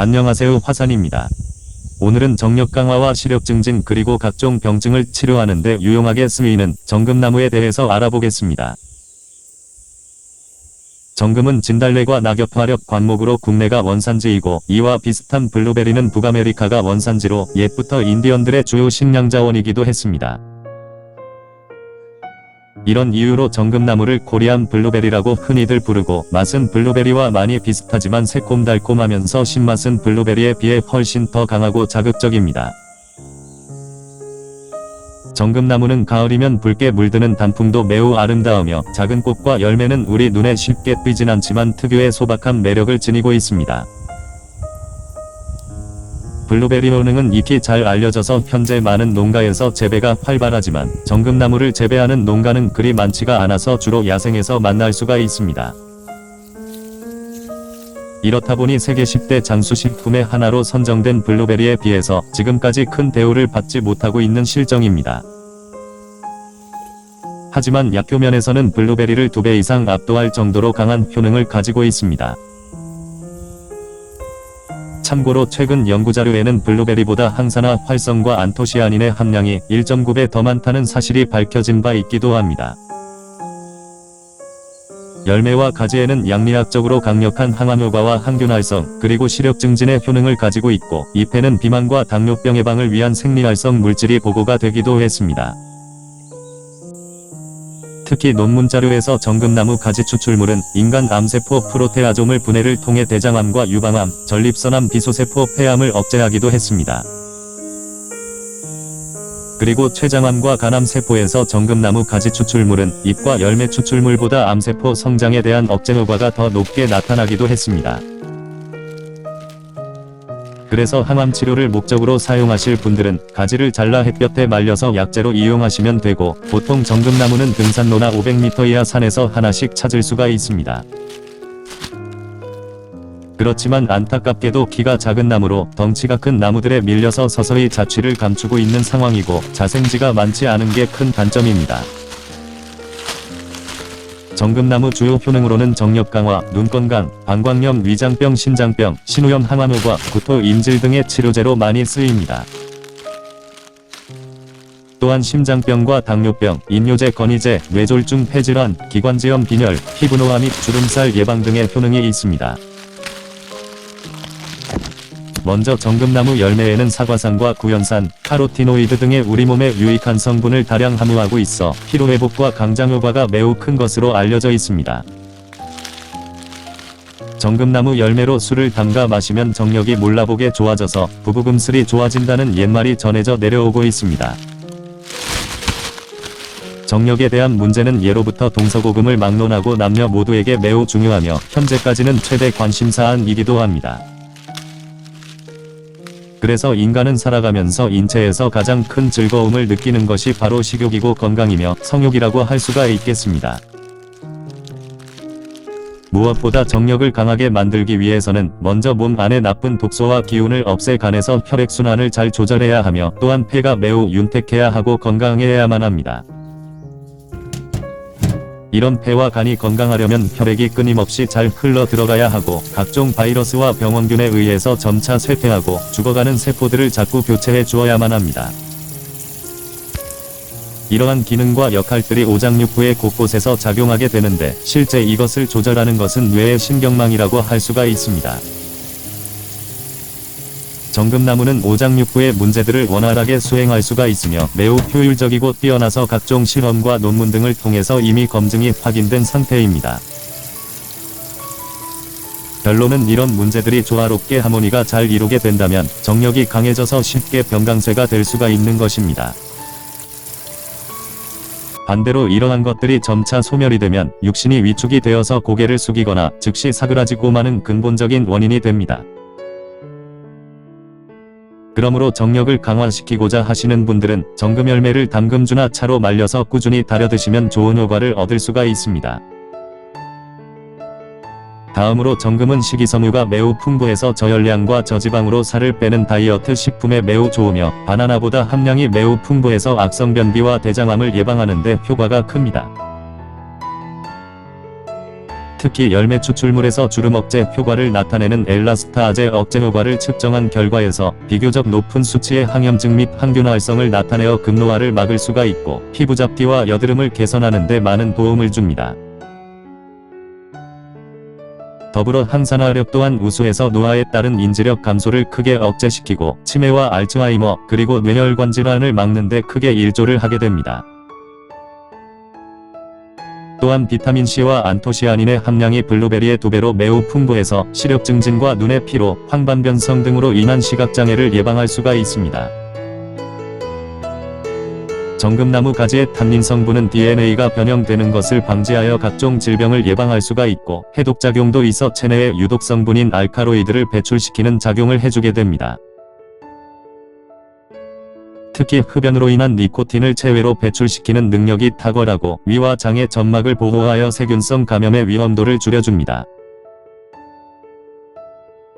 안녕하세요 화산입니다. 오늘은 정력 강화와 시력 증진 그리고 각종 병증을 치료하는 데 유용하게 쓰이는 정금나무에 대해서 알아보겠습니다. 정금은 진달래과 낙엽 화력 관목으로 국내가 원산지이고 이와 비슷한 블루베리는 북아메리카가 원산지로 옛부터 인디언들의 주요 식량 자원이기도 했습니다. 이런 이유로 정금나무를 코리안 블루베리라고 흔히들 부르고 맛은 블루베리와 많이 비슷하지만 새콤달콤하면서 신맛은 블루베리에 비해 훨씬 더 강하고 자극적입니다. 정금나무는 가을이면 붉게 물드는 단풍도 매우 아름다우며 작은 꽃과 열매는 우리 눈에 쉽게 띄진 않지만 특유의 소박한 매력을 지니고 있습니다. 블루베리 효능은 익히 잘 알려져서 현재 많은 농가에서 재배가 활발하지만 정금나무를 재배하는 농가는 그리 많지가 않아서 주로 야생에서 만날 수가 있습니다. 이렇다 보니 세계 10대 장수식품의 하나로 선정된 블루베리에 비해서 지금까지 큰 대우를 받지 못하고 있는 실정입니다. 하지만 약효면에서는 블루베리를 두배 이상 압도할 정도로 강한 효능을 가지고 있습니다. 참고로 최근 연구자료에는 블루베리보다 항산화 활성과 안토시아닌의 함량이 1.9배 더 많다는 사실이 밝혀진 바 있기도 합니다. 열매와 가지에는 양리학적으로 강력한 항암 효과와 항균 활성 그리고 시력 증진의 효능을 가지고 있고 잎에는 비만과 당뇨병 예방을 위한 생리활성 물질이 보고가 되기도 했습니다. 특히 논문 자료에서 정금나무 가지 추출물은 인간 암세포 프로테아좀을 분해를 통해 대장암과 유방암, 전립선암 비소세포 폐암을 억제하기도 했습니다. 그리고 췌장암과 간암 세포에서 정금나무 가지 추출물은 잎과 열매 추출물보다 암세포 성장에 대한 억제 효과가 더 높게 나타나기도 했습니다. 그래서 항암 치료를 목적으로 사용하실 분들은 가지를 잘라 햇볕에 말려서 약재로 이용하시면 되고 보통 정금나무는 등산로나 500m 이하 산에서 하나씩 찾을 수가 있습니다. 그렇지만 안타깝게도 키가 작은 나무로 덩치가 큰 나무들에 밀려서 서서히 자취를 감추고 있는 상황이고 자생지가 많지 않은 게 큰 단점입니다. 정금나무 주요 효능으로는 정력 강화, 눈 건강, 방광염, 위장병, 신장병, 신우염 항암효과, 구토, 인질 등의 치료제로 많이 쓰입니다. 또한 심장병과 당뇨병, 인뇨제, 건의제, 뇌졸중, 폐질환, 기관지염, 빈혈, 피부노화 및 주름살 예방 등의 효능이 있습니다. 먼저 정금나무 열매에는 사과산과 구연산, 카로티노이드 등의 우리 몸에 유익한 성분을 다량 함유하고 있어 피로회복과 강장 효과가 매우 큰 것으로 알려져 있습니다. 정금나무 열매로 술을 담가 마시면 정력이 몰라보게 좋아져서 부부금슬이 좋아진다는 옛말이 전해져 내려오고 있습니다. 정력에 대한 문제는 예로부터 동서고금을 막론하고 남녀 모두에게 매우 중요하며 현재까지는 최대 관심사안이기도 합니다. 그래서 인간은 살아가면서 인체에서 가장 큰 즐거움을 느끼는 것이 바로 식욕이고 건강이며 성욕이라고 할 수가 있겠습니다. 무엇보다 정력을 강하게 만들기 위해서는 먼저 몸 안의 나쁜 독소와 기운을 없애 간에서 혈액순환을 잘 조절해야 하며 또한 폐가 매우 윤택해야 하고 건강해야만 합니다. 이런 폐와 간이 건강하려면 혈액이 끊임없이 잘 흘러 들어가야 하고 각종 바이러스와 병원균에 의해서 점차 쇠퇴하고 죽어가는 세포들을 자꾸 교체해 주어야만 합니다. 이러한 기능과 역할들이 오장육부의 곳곳에서 작용하게 되는데 실제 이것을 조절하는 것은 뇌의 신경망이라고 할 수가 있습니다. 정금나무는 오장육부의 문제들을 원활하게 수행할 수가 있으며 매우 효율적이고 뛰어나서 각종 실험과 논문 등을 통해서 이미 검증이 확인된 상태입니다. 결론은 이런 문제들이 조화롭게 하모니가 잘 이루게 된다면 정력이 강해져서 쉽게 병강쇠가 될 수가 있는 것입니다. 반대로 이러한 것들이 점차 소멸이 되면 육신이 위축이 되어서 고개를 숙이거나 즉시 사그라지고 마는 근본적인 원인이 됩니다. 그러므로 정력을 강화시키고자 하시는 분들은 정금 열매를 담금주나 차로 말려서 꾸준히 달여 드시면 좋은 효과를 얻을 수가 있습니다. 다음으로 정금은 식이섬유가 매우 풍부해서 저열량과 저지방으로 살을 빼는 다이어트 식품에 매우 좋으며 바나나보다 함량이 매우 풍부해서 악성변비와 대장암을 예방하는 데 효과가 큽니다. 특히 열매 추출물에서 주름 억제 효과를 나타내는 엘라스타아제 억제 효과를 측정한 결과에서 비교적 높은 수치의 항염증 및 항균 활성을 나타내어 급노화를 막을 수가 있고 피부 잡티와 여드름을 개선하는 데 많은 도움을 줍니다. 더불어 항산화력 또한 우수해서 노화에 따른 인지력 감소를 크게 억제시키고 치매와 알츠하이머 그리고 뇌혈관 질환을 막는 데 크게 일조를 하게 됩니다. 또한 비타민C와 안토시아닌의 함량이 블루베리의 두 배로 매우 풍부해서 시력 증진과 눈의 피로, 황반변성 등으로 인한 시각장애를 예방할 수가 있습니다. 정금나무 가지의 탄닌 성분은 DNA가 변형되는 것을 방지하여 각종 질병을 예방할 수가 있고 해독작용도 있어 체내에 유독 성분인 알카로이드를 배출시키는 작용을 해주게 됩니다. 특히 흡연으로 인한 니코틴을 체외로 배출시키는 능력이 탁월하고 위와 장의 점막을 보호하여 세균성 감염의 위험도를 줄여줍니다.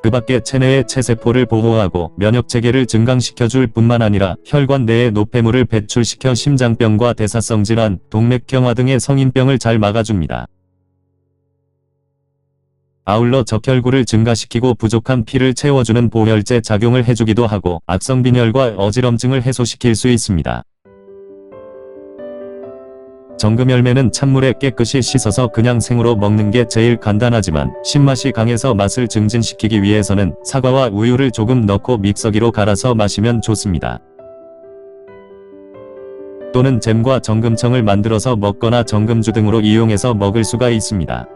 그 밖에 체내의 체세포를 보호하고 면역체계를 증강시켜줄 뿐만 아니라 혈관 내의 노폐물을 배출시켜 심장병과 대사성 질환, 동맥경화 등의 성인병을 잘 막아줍니다. 아울러 적혈구를 증가시키고 부족한 피를 채워주는 보혈제 작용을 해주기도 하고 악성 빈혈과 어지럼증을 해소시킬 수 있습니다. 정금 열매는 찬물에 깨끗이 씻어서 그냥 생으로 먹는 게 제일 간단하지만 신맛이 강해서 맛을 증진시키기 위해서는 사과와 우유를 조금 넣고 믹서기로 갈아서 마시면 좋습니다. 또는 잼과 정금청을 만들어서 먹거나 정금주 등으로 이용해서 먹을 수가 있습니다.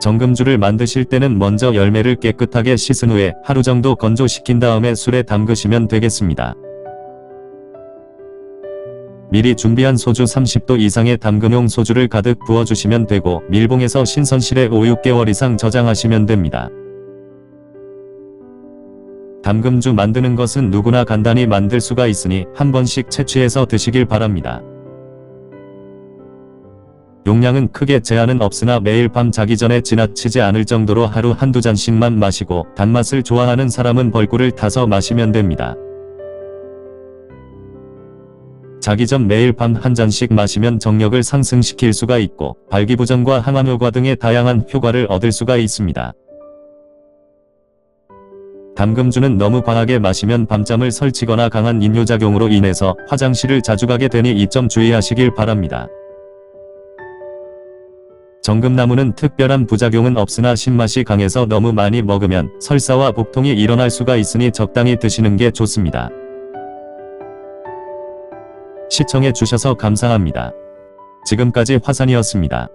정금주를 만드실 때는 먼저 열매를 깨끗하게 씻은 후에 하루 정도 건조시킨 다음에 술에 담그시면 되겠습니다. 미리 준비한 소주 30도 이상의 담금용 소주를 가득 부어주시면 되고 밀봉해서 신선실에 5, 6개월 이상 저장하시면 됩니다. 담금주 만드는 것은 누구나 간단히 만들 수가 있으니 한 번씩 채취해서 드시길 바랍니다. 용량은 크게 제한은 없으나 매일 밤 자기 전에 지나치지 않을 정도로 하루 한두 잔씩만 마시고 단맛을 좋아하는 사람은 벌꿀을 타서 마시면 됩니다. 자기 전 매일 밤 한 잔씩 마시면 정력을 상승시킬 수가 있고 발기부전과 항암 효과 등의 다양한 효과를 얻을 수가 있습니다. 담금주는 너무 과하게 마시면 밤잠을 설치거나 강한 인뇨작용으로 인해서 화장실을 자주 가게 되니 이 점 주의하시길 바랍니다. 정금나무는 특별한 부작용은 없으나 신맛이 강해서 너무 많이 먹으면 설사와 복통이 일어날 수가 있으니 적당히 드시는 게 좋습니다. 시청해 주셔서 감사합니다. 지금까지 화산이었습니다.